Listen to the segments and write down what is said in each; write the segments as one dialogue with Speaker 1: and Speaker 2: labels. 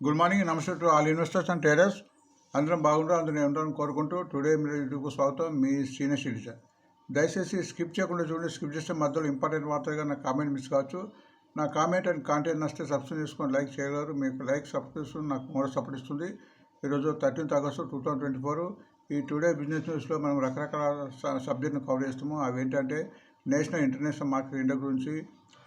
Speaker 1: Good morning నమస్తే to all investors and traders. అందరం బాగుంటారు నేను ఉంటారని కోరుకుంటూ టుడే మీరు యూట్యూబ్కు స్వాగతం. మీ సీనియర్ సిటిజన్. దయచేసి స్కిప్ చేయకుండా చూడండి. స్కిప్ చేస్తే మధ్యలో ఇంపార్టెంట్ మాత్రమే నా కామెంట్ మిస్ కావచ్చు. నా కామెంట్ అండ్ కాంటెంట్ నచ్చితే సబ్స్క్రైబ్ చేసుకొని లైక్ చేయగలరు. మీకు లైక్ సబ్స్క్రిప్షన్ నాకు మోడల్ సపోర్ట్ ఇస్తుంది. ఈరోజు thirteenth August two thousand twenty four. ఈ టుడే బిజినెస్ న్యూస్లో మనం రకరకాల సబ్జెక్ట్ని కవర్ చేస్తాము అవి ఏంటంటే నేషనల్ ఇంటర్నేషనల్ మార్కెట్ ఇండియా గురించి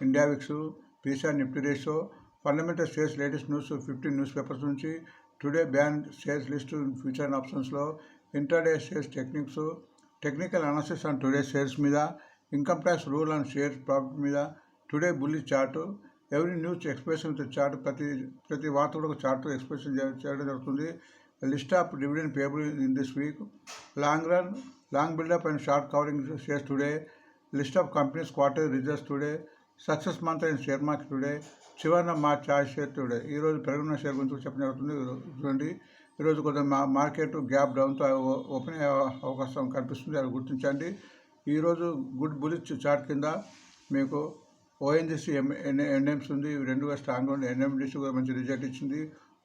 Speaker 1: India VIX PCR Nifty ratio fundamental shares latest news fifteen news papers నుంచి today ban shares list future and ఆప్షన్స్లో intraday shares techniques technical analysis and today shares మీద income tax rule and shares profit మీద today బుల్లి chart every news expression with chart ప్రతి ప్రతి వార్త కూడా ఒక చార్ట్ ఎక్స్ప్రెషన్ చేయడం జరుగుతుంది. List of dividend payable in this week long run long buildup and short covering shares today list of companies quarter results today success month and share market today చివరిన మా choice share today ఈరోజు పెరుగున్న share గురించి చెప్పడం జరుగుతుంది. చూడండి. ఈరోజు కొంచెం మా మార్కెట్ గ్యాప్ డౌన్తో ఓపెన్ అయ్యే అవకాశం కనిపిస్తుంది. అది గుర్తించండి. ఈరోజు గుడ్ బులిచ్ చార్ట్ కింద మీకు ఓఎన్జిసి ఎం ఎన్ఎంస్ ఉంది. ఇవి రెండు స్ట్రాంగ్ ఉంది ఎన్ఎండిసి కూడా మంచి రిజల్ట్ ఇచ్చింది.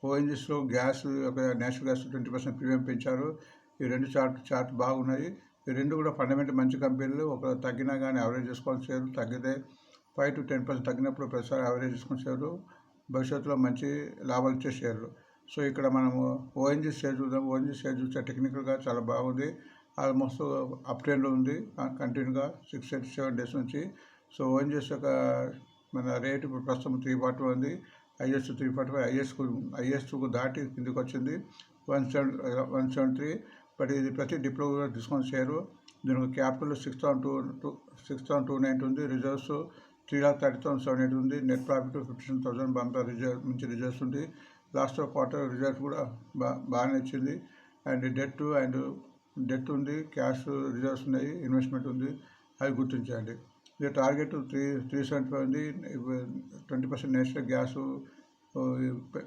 Speaker 1: ఓఎన్జిసిలో గ్యాస్ ఒక natural gas twenty percent premium పెంచారు. ఈ రెండు చార్ట్ చార్ట్ బాగున్నాయి. ఈ రెండు కూడా ఫండమెంటల్ మంచి కంపెనీలు. ఒక తగ్గినా కానీ అవరేజ్ చేసుకోవాల్సి షేర్లు తగ్గితే ఫైవ్ టు టెన్ పర్సెంట్ తగ్గినప్పుడు ప్రతిసారి యావరేజ్ తీసుకున్న షేర్లు భవిష్యత్తులో మంచి లాభాలు ఇచ్చే షేర్లు. సో ఇక్కడ మనము ఓఎన్జీ షేర్ చూద్దాం. ఓఎన్జీ షేర్ చూస్తే టెక్నికల్గా చాలా బాగుంది. ఆల్మోస్ట్ అప్ ట్రెండ్ ఉంది. కంటిన్యూగా సిక్స్ ఎయిటీ సెవెన్ డేస్ నుంచి. సో ఓఎన్జీఎస్ యొక్క మన రేట్ ఇప్పుడు ప్రస్తుతం త్రీ ఫార్టీ ఉంది. IS three forty five IS ఐఎస్కు దాటి కిందికి వచ్చింది. One seven one seven three but ఇది ప్రతి డిప్లో డిస్కౌంట్ షేరు. దీనికి capital six thousand two two six thousand two ninety ఉంది. Reserves three lakh thirty thousand seven eight ఉంది net profit fifteen thousand bumper reserve మంచి రిజర్వ్స్ ఉంది. Last quarter result కూడా బా బాగానే వచ్చింది అండ్ డెట్ అండ్ డెట్ ఉంది క్యాష్ రిజర్వ్స్ ఉన్నాయి ఇన్వెస్ట్మెంట్ ఉంది అవి గుర్తించండి. ఇది target three three seventy five ఉంది. ట్వంటీ పర్సెంట్ నేషనల్ గ్యాస్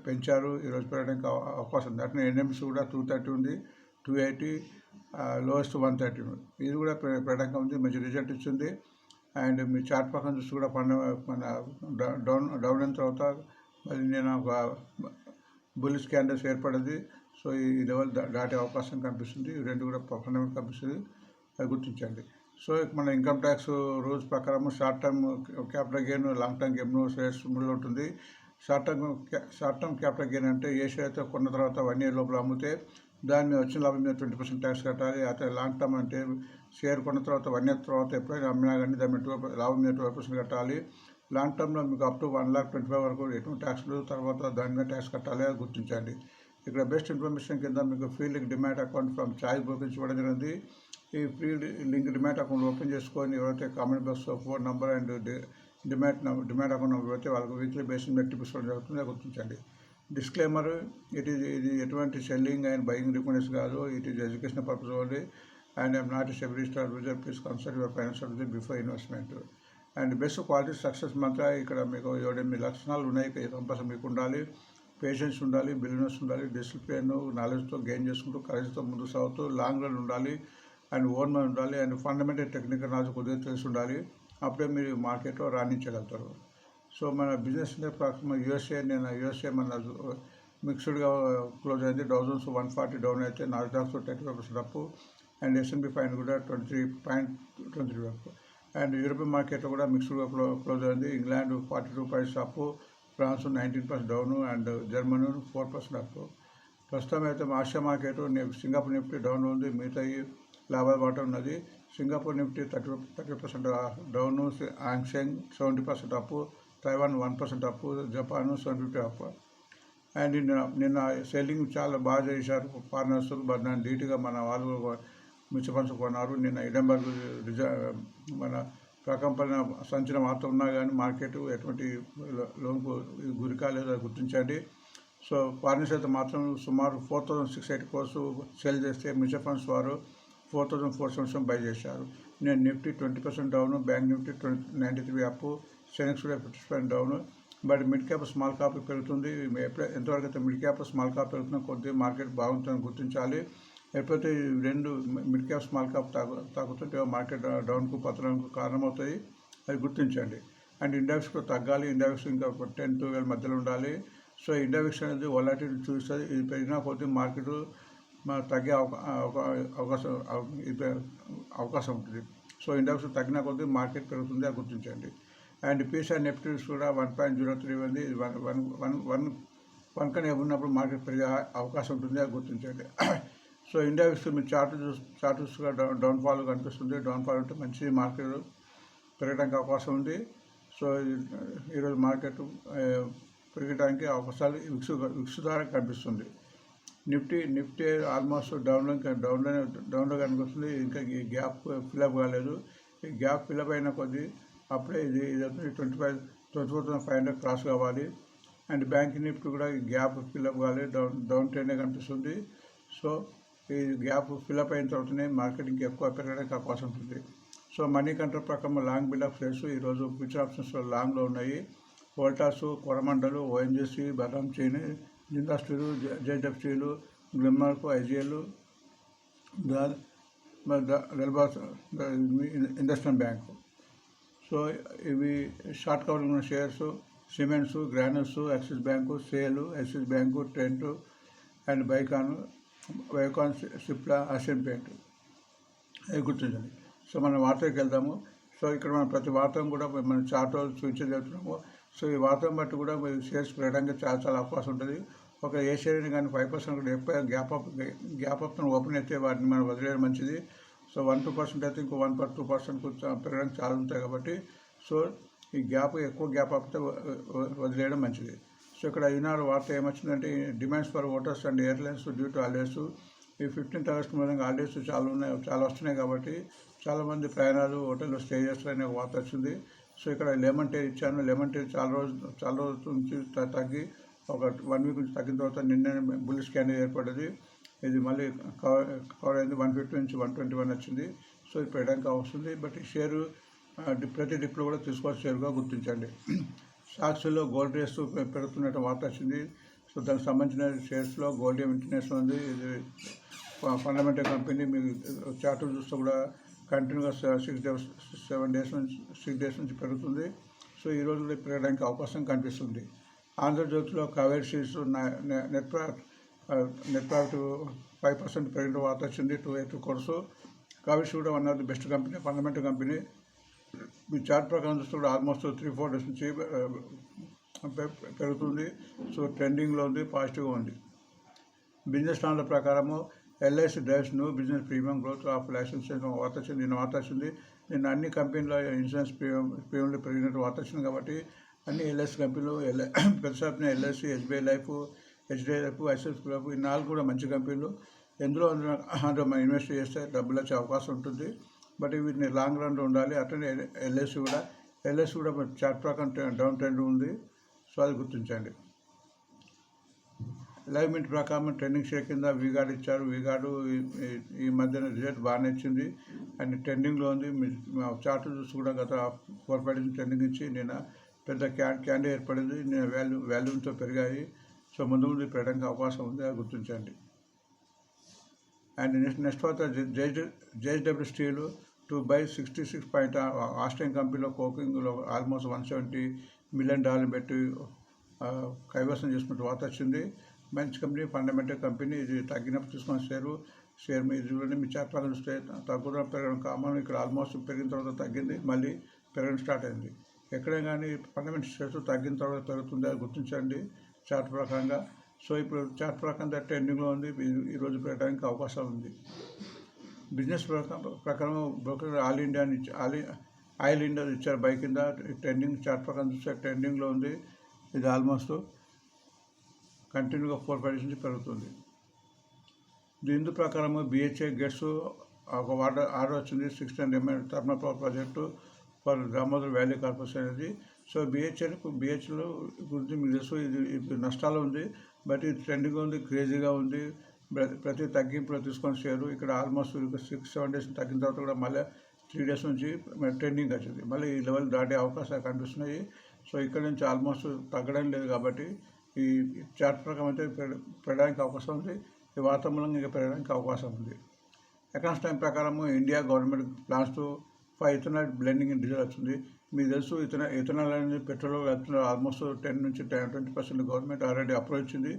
Speaker 1: పెంచారు. ఈరోజు పెరగడానికి అవకాశం ఉంది. అట్లనే ఎన్ఎంసీ కూడా టూ థర్టీ ఉంది two eighty lowest one thirty ఇది కూడా పెరగడానికి ఉంది. మంచి రిజల్ట్ ఇచ్చింది. అండ్ మీ చాట్ పక్కన చూసి కూడా పండ మన డౌన్ డౌన్ అయిన తర్వాత మళ్ళీ నేను ఒక బుల్ స్కాండర్స్ ఏర్పడింది. సో ఈ లెవెల్ దాటే అవకాశం కనిపిస్తుంది. రెండు కూడా ఫండమెంట్ కనిపిస్తుంది. అది గుర్తించండి. సో మన ఇన్కమ్ ట్యాక్స్ రూల్స్ ప్రకారం short term capital gain long term gain shares మూడులో ఉంటుంది. Short term short term capital gain అంటే ఏ షేర్ అయితే కొన్న తర్వాత వన్ ఇయర్ లోపల అమ్మితే దాని మీద వచ్చిన లాభం మీద ట్వంటీ పర్సెంట్ ట్యాక్స్ కట్టాలి. అయితే లాంగ్ టర్మ్ అంటే షేర్ కొన్న తర్వాత వన్ ఇయర్ తర్వాత ఎప్పుడైనా అమ్మినా కానీ దాని మీద ట్వెల్వ్ లాభం మీద ట్వెల్వ్ పర్సెంట్ కట్టాలి. లాంగ్ టర్మ్లో మీకు up to one lakh twenty five వరకు ఎటువంటి ట్యాక్స్లు తర్వాత దాని మీద ట్యాక్స్ కట్టాలి అది గుర్తించండి. ఇక్కడ బెస్ట్ ఇన్ఫర్మేషన్ కింద మీకు free link demat account from Choice brokerage ఇవ్వడం జరిగింది. ఈ free link demat account open చేసుకొని ఎవరైతే comment box phone number and demat demat account number పెడితే వాళ్ళకి వీక్లీ బేసిస్ మీద టిప్స్ ఇవ్వడం జరుగుతుంది గుర్తించండి. డిస్క్లైమర్ ఇట్ ఈజ్ ఇది ఎటువంటి సెల్లింగ్ అండ్ బయింగ్ రికమెండేషన్ కాదు. It is education purpose only and I'm not a SEBI register please consult your financial before investment and best quality success mantra ఇక్కడ మీకు ఏడెనిమిది లక్షణాలు ఉన్నాయి. కంపల్సరీ మీకు ఉండాలి. పేషెన్స్ ఉండాలి. బిజినెస్ ఉండాలి. డిసిప్లిన్ నాలెడ్జ్తో గెయిన్ చేసుకుంటూ కరెన్సీతో ముందు సాగుతూ లాంగ్ రన్ ఉండాలి. అండ్ ఓన్ మనీ ఉండాలి. అండ్ ఫండమెంటల్ టెక్నికల్ నాలెడ్జ్ కొద్దిగా తెలిసి ఉండాలి. అప్పుడే మీరు మార్కెట్లో రాణించగలుగుతారు. సో మన బిజినెస్ ప్రకారం యూఎస్ఏ నేను యూఎస్ఏ మన మిక్స్డ్గా క్లోజ్ అయింది. Dow Jones one forty down అయితే Nasdaq's thirty five percent up and SNB fine కూడా twenty three point twenty three up and European మార్కెట్లో కూడా మిక్స్డ్గా క్లో క్లోజ్ అయింది. England forty two points up France nineteen percent down and Germany four percent up ప్రస్తుతం అయితే Asia market Singapore Nifty down ఉంది. మిగతా లాభాల బాట ఉన్నది. Singapore Nifty thirty thirty percent down Hang Seng seventy percent up Taiwan one percent up Japan seven fifty up and నిన్న నిన్న selling చాలా బాగా చేశారు. ఫారినర్స్ బట్ ధీటుగా మన వాళ్ళు మ్యూచువల్ ఫండ్స్ కొన్నారు. నిన్న ఇడంబర్గ్ రిజర్వ్ మన ప్రకంపన సంచలనం మాత్రం ఉన్నా కానీ మార్కెట్ ఎటువంటి లో- లోన్కు గురి కాలేదు అది గుర్తించండి. సో ఫారినర్స్ అయితే మాత్రం సుమారు four thousand six eight crore sell చేస్తే మ్యూచువల్ ఫండ్స్ వారు four thousand four seven buy చేశారు. నేను Nifty twenty percent down bank Nifty twenty ninety three up Sensex కూడా fifty down but mid cap small cap పెరుగుతుంది. ఎప్పుడైతే ఎంతవరకు అయితే mid cap small cap పెరుగుతున్న కొద్ది మార్కెట్ బాగుంటుందని గుర్తించాలి. ఎప్పుడైతే రెండు మిడ్ క్యాప్ స్మాల్ క్యాప్ తాగు తాగుతుంటే మార్కెట్ డౌన్కు పతనంకు కారణమవుతాయి. అది గుర్తించండి. అండ్ ఇండెక్స్ కూడా తగ్గాలి. ఇండెక్స్ ఇంకా టెన్ ట్వెల్వ్ మధ్యలో ఉండాలి. సో ఇండెక్స్ అనేది వొలాటిలిటీ చూస్తుంది ఇది పెరిగినా కొద్ది మార్కెట్ తగ్గే అవకాశం అవకాశం ఉంటుంది. సో ఇండెక్స్ తగ్గినా తగ్గిన కొద్దీ మార్కెట్ పెరుగుతుంది అది గుర్తించండి. అండ్ పీస్ అండ్ నెప్ట్యూన్స్ కూడా వన్ పాయింట్ జీరో త్రీ ఉంది. ఇది one one one one one కన్నా ఉన్నప్పుడు మార్కెట్ పెరిగే అవకాశం ఉంటుంది అది గుర్తించండి. సో ఇండియా విస్తూ మీరు చార్ట్ చూస్ చార్ట్ చూసుగా డౌన్ డౌన్ఫాల్ కనిపిస్తుంది. డౌన్ఫాల్ అంటే మంచి మార్కెట్ పెరగడానికి అవకాశం ఉంది. సో ఈ- ఈరోజు మార్కెట్ పెరగడానికి అవకాశాలు విక్స్ విక్స్ ద్వారా కనిపిస్తుంది. నిఫ్టీ నిఫ్టీ ఆల్మోస్ట్ డౌన్లో డౌన్లో డౌన్లో కనిపిస్తుంది. ఇంకా ఈ గ్యాప్ ఫిలప్ కాలేదు. ఈ గ్యాప్ ఫిలప్ అయిన కొద్దీ అప్పుడే ఇది ఇది twenty five twenty four thousand five hundred cross కావాలి అండ్ బ్యాంక్ నిఫ్టీ కూడా గ్యాప్ ఫిల్అప్ కావాలి డౌన్ డౌన్ ట్రెండే కనిపిస్తుంది సో ఈ గ్యాప్ ఫిల్అప్ అయిన తర్వాతనే మార్కెట్ ఇంకా ఎక్కువ పెరగడానికి అవకాశం ఉంటుంది సో మనీ కంట్రోల్ ప్రకారం లాంగ్ బిల్డప్ షేర్స్ ఈరోజు ఫ్యూచర్ ఆప్షన్స్లో లాంగ్లో ఉన్నాయి వోల్టాస్ కొరమండలు ఓఎన్జిసి బదాం చైన్ Jindal steel జేడెఫ్ steel IGL IGL industrial bank so ఇవి షార్ట్ కవర్ ఉన్న shares cements గ్రానర్స్ Axis bank SAIL Axis bank tent and Biocon Biocon Cipla Asian paint. అవి గుర్తించండి సో మనం వార్తకి వెళ్దాము. సో ఇక్కడ మనం ప్రతి వార్తం కూడా మనం చార్ట్ సూచన చెప్తున్నాము సో ఈ వార్తను బట్టి కూడా మీరు షేర్స్ పెరగడానికి చాలా చాలా అవకాశం ఉంటుంది. ఒక ఏ షేర్ని కానీ ఫైవ్ పర్సెంట్ కూడా ఎక్కువ gap up gap up open అయితే వాటిని మనం వదిలేయడం మంచిది. సో వన్ టూ పర్సెంట్ అయితే ఇంకో వన్ పర్ టూ పర్సెంట్ పెరగడానికి చాలా ఉంటాయి కాబట్టి సో ఈ గ్యాప్ ఎక్కువ గ్యాప్ అప్తే వదిలేయడం మంచిది. సో ఇక్కడ ఈనాడు వార్త ఏమొచ్చిందంటే demands for voters and airlines due to holidays. ఈ ఫిఫ్టీన్త్ ఆగస్ట్ మూలంగా హాలిడేస్ చాలా ఉన్నాయి చాలా వస్తున్నాయి కాబట్టి చాలామంది ప్రయాణాలు హోటల్లో స్టే చేస్తారనే ఒక వార్త వచ్చింది. సో ఇక్కడ లెమన్ టీ ఇచ్చాను. లెమన్ టీ చాలా రోజు చాలా రోజుల నుంచి తగ్గి ఒక వన్ వీక్ నుంచి తగ్గిన తర్వాత నిన్న బుల్ స్కాన్ ఏర్పడ్డది. ఇది మళ్ళీ కవర్ అయింది వన్ ఫిఫ్టీ నుంచి వన్ ట్వంటీ వన్ వచ్చింది. సో ఇది పెట్టడానికి వస్తుంది. బట్ ఈ షేరు ప్రతి డిప్లో కూడా తీసుకోవాల్సిన షేరుగా గుర్తించండి. స్టాక్స్లో గోల్డ్ రేస్ పెరుగుతున్నట్టు వార్త వచ్చింది. సో దానికి సంబంధించిన షేర్స్లో గోల్డ్ ఇంటర్నేషనల్ ఉంది. ఇది ఫండమెంటల్ కంపెనీ మీరు చార్ట్ చూస్తే కూడా కంటిన్యూగా సిక్స్ డేస్ సెవెన్ డేస్ నుంచి సిక్స్ డేస్ నుంచి పెరుగుతుంది. సో ఈ రోజుల్లో పెరగడానికి అవకాశం కనిపిస్తుంది. ఆంధ్రజ్యోతిలో Kaveri seeds net net profit five percent పెరిగిన వార్త వచ్చింది టూ ఎయిట్ కోర్సు. కావేరీ కూడా one of the best company fundamental company me chart ప్రకారం చూస్తే ఆల్మోస్ట్ త్రీ ఫోర్ డేస్ నుంచి పెరుగుతుంది. సో ట్రెండింగ్లో ఉంది పాజిటివ్గా ఉంది. బిజినెస్ ప్లాన్ల ప్రకారము LIC drives new business premium growth of licence వార్త వచ్చింది నిన్న వార్త వచ్చింది. నిన్న అన్ని కంపెనీల ఇన్సూరెన్స్ ప్రీమియం ప్రీమియంలు పెరిగినట్టు వార్త వచ్చింది కాబట్టి అన్ని ఎల్ఐసి కంపెనీలు ఎల్ఐ పెద్ద LIC SBI life HDF life ICS ఈ నాలుగు కూడా మంచి కంపెనీలు. ఎందులో అందులో మనం ఇన్వెస్ట్ చేస్తే డబ్బులు వచ్చే అవకాశం ఉంటుంది. బట్ వీటిని లాంగ్ రన్లో ఉండాలి. అట్లనే ఎల్ఐసి కూడా. ఎల్ఐసి కూడా చార్ట్ ప్రకారం డౌన్ ట్రెండ్ ఉంది. సో అది గుర్తించండి. లైవ్ మింట్ ప్రకారం ట్రెండింగ్ షేర్ కింద వీగార్డ్ ఇచ్చారు. వీగార్డు ఈ- ఈ- ఈ మధ్యన రిజల్ట్ బాగానే ఇచ్చింది అండ్ ట్రెండింగ్లో ఉంది. మీ చార్ట్ చూసి కూడా గత ఫోర్ ఫైవ్ డేస్ ట్రెండింగ్ ఇచ్చి నేను పెద్ద క్యా క్యాండీ ఏర్పడింది. నేను వాల్యూ వాల్యూమ్తో పెరిగాయి. సో ముందు ముందు పెట్టడానికి అవకాశం ఉంది అది గుర్తించండి. అండ్ నెక్స్ట్ నెక్స్ట్ తర్వాత JSW steel to buy sixty six point Australian కంపెనీలో కోకింగ్లో almost one seventy million dollar పెట్టి కైవసం చేసుకున్న వార్త వచ్చింది. మంచి కంపెనీ ఫండమెంటల్ కంపెనీ ఇది తగ్గినప్పుడు తీసుకున్న షేరు షేర్ మీద మీ చేపలు చూస్తే తగ్గడం పెరగడం కామన్ ఇక్కడ ఆల్మోస్ట్ పెరిగిన తర్వాత తగ్గింది మళ్ళీ పెరగడం స్టార్ట్ అయింది. ఎక్కడ కానీ ఫండమెంటల్ షేర్స్ తగ్గిన తర్వాత పెరుగుతుంది అది గుర్తించండి. చార్ట్ ప్రకారంగా. సో ఇప్పుడు చార్ట్ ప్రకారం ట్రెండింగ్లో ఉంది. ఈరోజు పెరగడానికి అవకాశం ఉంది. బిజినెస్ ప్రకారం ప్రకారం బ్రోకర్ ఆల్ ఇండియా నుంచి ఆల్ ఆయిల్ ఇండియా ఇచ్చారు బై కింద. ట్రెండింగ్ చార్ట్ ప్రకారం చూస్తే ట్రెండింగ్లో ఉంది. ఇది ఆల్మోస్ట్ కంటిన్యూగా ఫోర్ ఫైవ్ నుంచి పెరుగుతుంది. దీని ప్రకారము బిహెచ్ఏ గెట్స్ ఒక వాటర్ ఆర్డర్ వచ్చింది. Six hundred ML thermal power project for Damodar valley corporation అనేది సో బిహెచ్ఎల్ బిహెచ్లో గురించి మీకు తెలుసు ఇది ఇప్పుడు నష్టాలు ఉంది బట్ ఇది ట్రెండింగ్ ఉంది క్రేజీగా ఉంది ప్ర- ప్రతి తగ్గింపులో తీసుకొని షేరు ఇక్కడ ఆల్మోస్ట్ సిక్స్ సెవెన్ డేస్ తగ్గిన తర్వాత కూడా మళ్ళీ త్రీ డేస్ నుంచి ట్రెండింగ్ వచ్చింది. మళ్ళీ ఈ లెవెల్ దాటే అవకాశాలు కనిపిస్తున్నాయి. సో ఇక్కడ నుంచి ఆల్మోస్ట్ తగ్గడం లేదు కాబట్టి ఈ చార్ట్ ప్రకారం అయితే పెరగడానికి అవకాశం ఉంది. ఈ వాతావరణంగా ఇంకా పెరగడానికి అవకాశం ఉంది. ఎకనామిక్స్ టైం ప్రకారము India government plans to five ethanol blending in diesel వచ్చింది. మీకు తెలుసు ఇతన ఇథనాల్ అనేది పెట్రోల్ కలుపుతున్నారు ఆల్మోస్ట్ టెన్ నుంచి ten twenty percent government already approve ఇచ్చింది.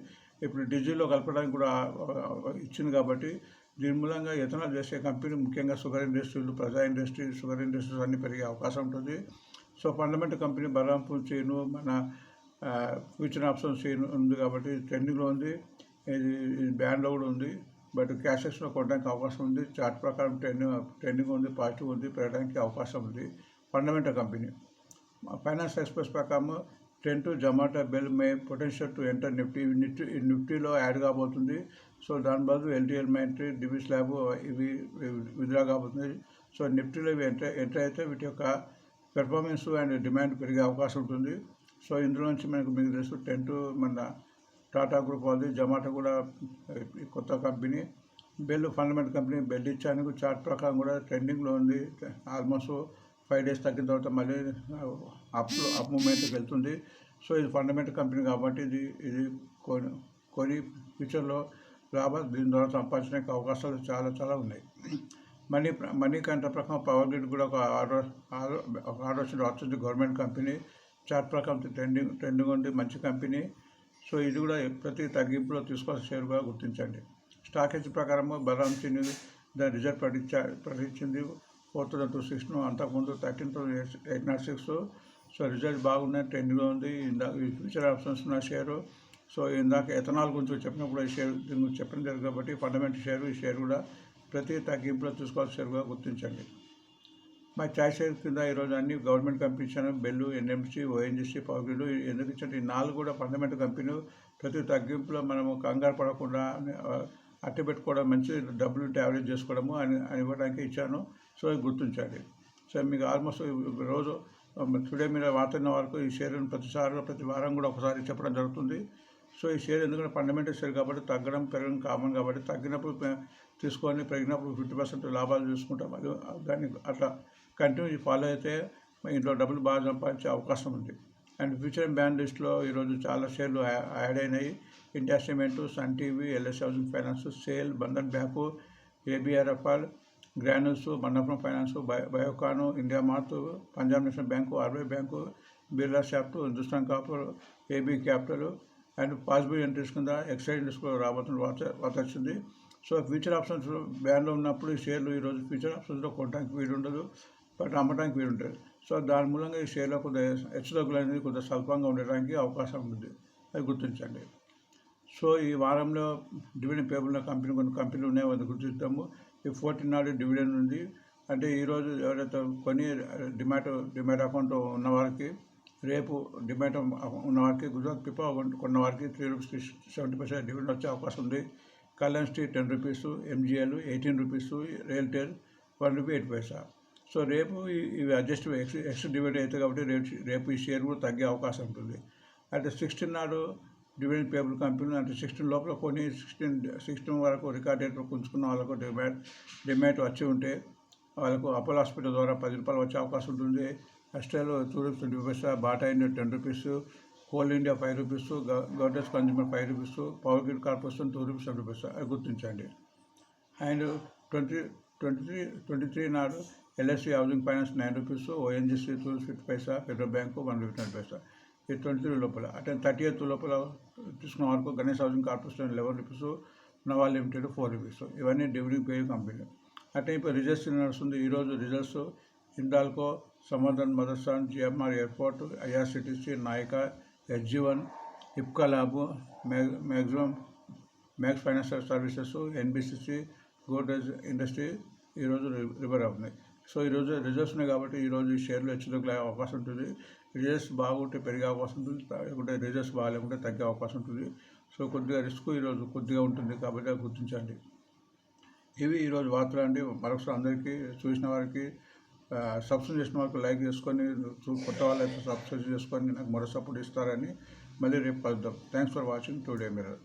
Speaker 1: ఇప్పుడు డీజిల్లో కలపడానికి కూడా ఇచ్చింది కాబట్టి దీని మూలంగా ఇథనాల్ చేసే కంపెనీ ముఖ్యంగా షుగర్ ఇండస్ట్రీలు ప్రజా ఇండస్ట్రీ షుగర్ ఇండస్ట్రీస్ అన్నీ పెరిగే అవకాశం ఉంటుంది. సో ఫండమెంటల్ కంపెనీ బలరాంపూర్ చేయను మన ఫ్యూచర్ ఆప్షన్ చైన్ ఉంది కాబట్టి ట్రెండింగ్లో ఉంది. ఇది బ్యాండ్లో కూడా ఉంది. బట్ క్యాషెస్లో కొనడానికి అవకాశం ఉంది. చార్ట్ ప్రకారం ట్రెండింగ్ ట్రెండింగ్ ఉంది పాజిటివ్ ఉంది పెరగడానికి అవకాశం ఉంది. ఫండమెంటల్ కంపెనీ ఫైనాన్స్ ఎక్స్ప్రెస్ ప్రకారం ten to Zomato BEL may potential to enter Nifty Nifty నిఫ్టీలో యాడ్ కాబోతుంది. సో దాని బదులు ఎల్టీఎల్ మైంట్రీ డివి స్లాబ్ ఇవి విద్రా కాబోతుంది. సో నిఫ్టీలో ఇవి ఎంటర్ ఎంటర్ అయితే వీటి యొక్క పెర్ఫార్మెన్స్ అండ్ డిమాండ్ పెరిగే అవకాశం ఉంటుంది. సో ఇందులో నుంచి మనకు మీకు తెలుసు టెన్ టు మన టాటా గ్రూప్ వాళ్ళది జొమాటో కూడా కొత్త company BEL fundamental company BEL ఇచ్చాను చార్ట్ ప్రకారం కూడా ట్రెండింగ్లో ఉంది. ఆల్మోస్ట్ ఫైవ్ డేస్ తగ్గిన తర్వాత మళ్ళీ అప్ అప్ మూమెంట్కి వెళ్తుంది. సో ఇది ఫండమెంటల్ కంపెనీ కాబట్టి ఇది ఇది కొని కొని ఫ్యూచర్లో లాభాలు దీని ద్వారా సంపాదించడానికి అవకాశాలు చాలా చాలా ఉన్నాయి. మనీ ప్ర- మనీ కంటే ప్రకారం పవర్ గ్రిడ్ కూడా ఒక ఆర్డర్ ఆర్డర్ ఒక ఆర్డర్ వచ్చింది వచ్చింది గవర్నమెంట్ కంపెనీ. చార్ట్ ప్రకారం ట్రెండింగ్ ట్రెండింగ్ ఉంది మంచి కంపెనీ. సో ఇది కూడా ప్రతి తగ్గింపులో తీసుకోవాల్సిన షేర్గా గుర్తించండి. స్టాక్ హెచ్ ప్రకారం బలరాం చిన్ని దాని రిజల్ట్ ప్రకటించా ప్రకటించింది. ఫోర్ థౌసండ్ టూ సిక్స్ అంతకుముందు thirteen thousand eight nought six. So result బాగున్నాయి ట్రెండ్గా ఉంది. ఇందాక ఈ ఫ్యూచర్ ఆప్షన్స్ ఉన్న షేరు. సో ఇందాక ఎథనాల్ గురించి చెప్పినప్పుడు ఈ షేర్ దీని గురించి చెప్పడం జరిగింది కాబట్టి ఫండమెంటల్ షేర్ ఈ షేర్ కూడా ప్రతి తగ్గింపులో తీసుకోవాల్సిన షేర్గా గుర్తించండి. మా చాయ్ షేర్ కింద ఈరోజు అన్ని government companies BEL NMC ONGC power grid ఎందుకు ఇచ్చండి ఈ నాలుగు కూడా ఫండమెంటల్ కంపెనీలు ప్రతి తగ్గింపులో మనము కంగారు పడకుండా అట్టి పెట్టుకోవడం మంచి డబ్బులు ఉంటే యావరేజ్ చేసుకోవడము అని అని ఇవ్వడానికి ఇచ్చాను. సో ఇది గుర్తించండి సో మీకు ఆల్మోస్ట్ రోజు టుడే మీరు వాడుతున్న వరకు ఈ షేర్ను ప్రతిసారి ప్రతి వారం కూడా ఒకసారి చెప్పడం జరుగుతుంది. సో ఈ షేర్ ఎందుకంటే ఫండమెంటల్ షేర్ కాబట్టి తగ్గడం పెరగడం కామన్ కాబట్టి తగ్గినప్పుడు తీసుకొని పెరిగినప్పుడు ఫిఫ్టీ పర్సెంట్ లాభాలు చూసుకుంటాం. అది దాన్ని అట్లా కంటిన్యూ ఫాలో అయితే ఇంట్లో డబ్బులు బాగా సంపాదించే అవకాశం ఉంది. అండ్ ఫ్యూచర్ బ్యాన్ లిస్ట్లో ఈరోజు చాలా షేర్లు యాడ్ అయినాయి. India cement Sun TV LS housing finance SAIL Bandhan bank ABRFR granules Manappuram finance bio Biocon India mart Punjab national bank RBI bank Birla soft Hindustan copper AB capital and possible entries కింద excise కూడా రాబోతున్న వార్త వార్త వచ్చింది. So future options బ్యాన్లో ఉన్నప్పుడు ఈ షేర్లు ఈరోజు ఫ్యూచర్ ఆప్షన్స్లో కొనడానికి వీలు ఉండదు బట్ అమ్మడానికి వీలు ఉంటుంది సో దాని మూలంగా ఈ షేర్లో కొద్దిగా హెచ్చుతగ్గులు అనేది కొద్దిగా స్వల్పంగా ఉండడానికి అవకాశం ఉంది. అది గుర్తించండి. సో ఈ వారంలో డివిడెండ్ పేబుల్ కంపెనీ కొన్ని కంపెనీలు ఉన్నాయి అది గుర్తిస్తాము. ఈ ఫోర్టీన్ నాడు డివిడెండ్ ఉంది. అంటే ఈరోజు ఎవరైతే కొని డిమాట్ డిమాట్ అకౌంట్ ఉన్న వారికి రేపు డిమాట్ ఉన్న వారికి గుజరాత్ పిపా కొన్న వారికి three rupees seventy percent dividend వచ్చే అవకాశం ఉంది. Kalyan street ten rupees MGL eighteen rupees RailTel one rupee eight paisa so రేపు ఇవి అడ్జస్ట్ ఎక్స్ ఎక్స్ డివైడ్ అవుతుంది కాబట్టి రేపు రేపు ఈ షేర్ కూడా తగ్గే అవకాశం ఉంటుంది. అంటే సిక్స్టీన్ నాడు డివిడెండ్ పేబుల్ కంపెనీ అంటే సిక్స్టీన్ లోపల కొన్ని సిక్స్టీన్ సిక్స్టీన్ వరకు రికార్డ్ డేట్లో ఉంచుకున్న వాళ్ళకు డిమాండ్ డిమాండ్ వచ్చి ఉంటే వాళ్ళకు అపోలో హాస్పిటల్ ద్వారా పది రూపాయలు వచ్చే అవకాశం ఉంటుంది. ఎస్టైల్ two rupees twenty paisa Bata India ten rupees Coal India five rupees governance consumer five rupees power grid corporation two rupees seven rupees అది గుర్తించండి. And twenty twenty three twenty three నాడు LIC housing finance nine rupees ONGC two fifty paisa federal bank one fifty nine paisa. ఈ twenty three లోపల. అంటే thirty eighth లోపల తీసుకున్న వరకు Ganesh housing corporation eleven rupees Nawal limited four rupees ఇవన్నీ dividend pay company అంటే ఇప్పుడు రిజల్ట్స్ నడుస్తుంది? ఈరోజు results Hindalco Samvardhana Motherson GMR airport IRCTC నాయక HG one Ipca lab maximum Max financial services NBCC Godrej industry ఈరోజు రి- రివర్ అవుతున్నాయి. So ఈరోజు results ఉన్నాయి కాబట్టి ఈరోజు ఈ షేర్లు హెచ్చుతగ్గులే అవకాశం ఉంటుంది. రిజల్ట్స్ బాగుంటే పెరిగే అవకాశం ఉంటుంది. లేకుంటే రిజల్ట్స్ బాగాలేకుంటే తగ్గే అవకాశం ఉంటుంది. సో కొద్దిగా రిస్క్ ఈరోజు కొద్దిగా ఉంటుంది కాబట్టి అది గుర్తించండి. ఇవి ఈరోజు వార్తలు అండి. మరొకసారి అందరికీ చూసిన వారికి సబ్స్క్రైబ్ చేసిన వారికి లైక్ చేసుకొని కొత్త వాళ్ళు అయితే సబ్స్క్రైబ్ చేసుకొని నాకు మరో సపోర్ట్ ఇస్తారని మళ్ళీ రేపు కలుద్దాం. Thanks for watching. Today mirror